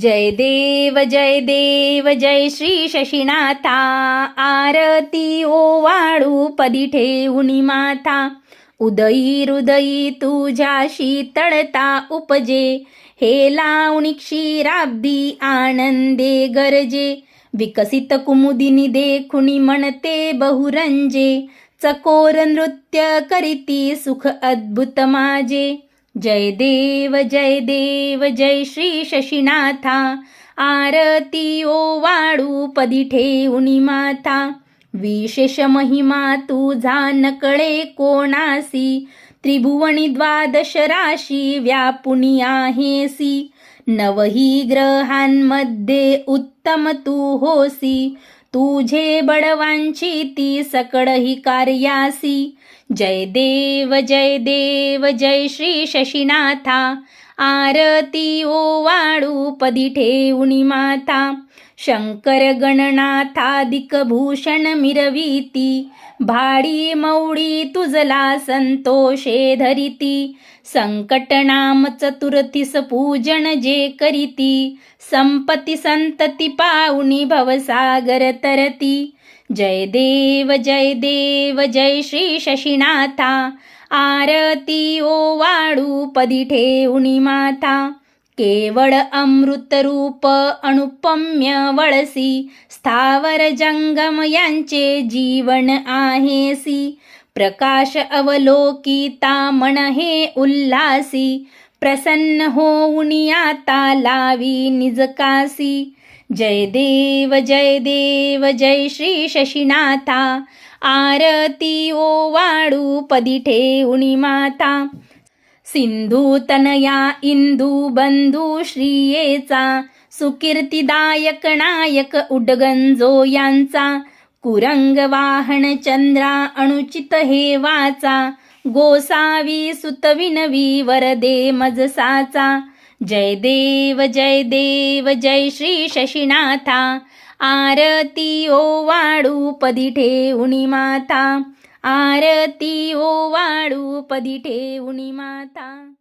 जय देव जय देव जय श्री शशिनाथा. आरती ओवाळू पदी ठेवुनी माथा. उदयी हृदयी तुझ्या शीतळता उपजे. हे लावणी क्षीराब्दी आनंदे गरजे. विकसित कुमुदिनी देखुणी म्हणते बहुरंजे. चकोर नृत्य करीती सुख अद्भुत माझे जय देव जय देव जय श्री शशिनाथा. आरती ओवाळू पदी ठेवुनी माथा. विशेष महिमा तुझा नकळे कोणासी? त्रिभुवनी द्वादश राशी व्यापुनी आहेसी. नवही ग्रहांमध्ये उत्तम तू होसी. तुझे बडवांची ती सकळ ही कार्यासी. जय देव जय देव जय श्री शशिनाथा. आरती ओवाळू पदी ठेवणी माथा शंकर गणनाथादिक भूषण मिरविती. भाडी मौडी तुझला संतोषे धरिती. संकट नाम चतुर्थीस पूजन जे करीती. संपती संतती पाऊनी भवसागर तरती. जय देव जय देव जय श्री शशिनाथा. आरती ओवाळू पदी ठेवणी माथा. केवळ अमृत रूप अनुपम्य वळसी. स्थावर जंगम यांचे जीवन आहेसी प्रकाश अवलोकिता मन हे उल्हासी. प्रसन्न होऊनी आता लावी निजकासी. जय देव जय देव जय श्री शशिनाथा. आरती वाळू पदी ठेवुनी माता. सिंधू तनया इंदू बंधू श्रियेचा. सुकीर्तिदायक नायक उडगंजो यांचा. कुरंग वाहन चंद्रा अणुचित हे वाचा गोसावी सुतविनवी वरदे मजसाचा. जय देव जय देव जय श्री शशिनाथा. आरती ओवाळू पदी ठेवणी माता. आरती ओवाळू पदी ठेवणी माता.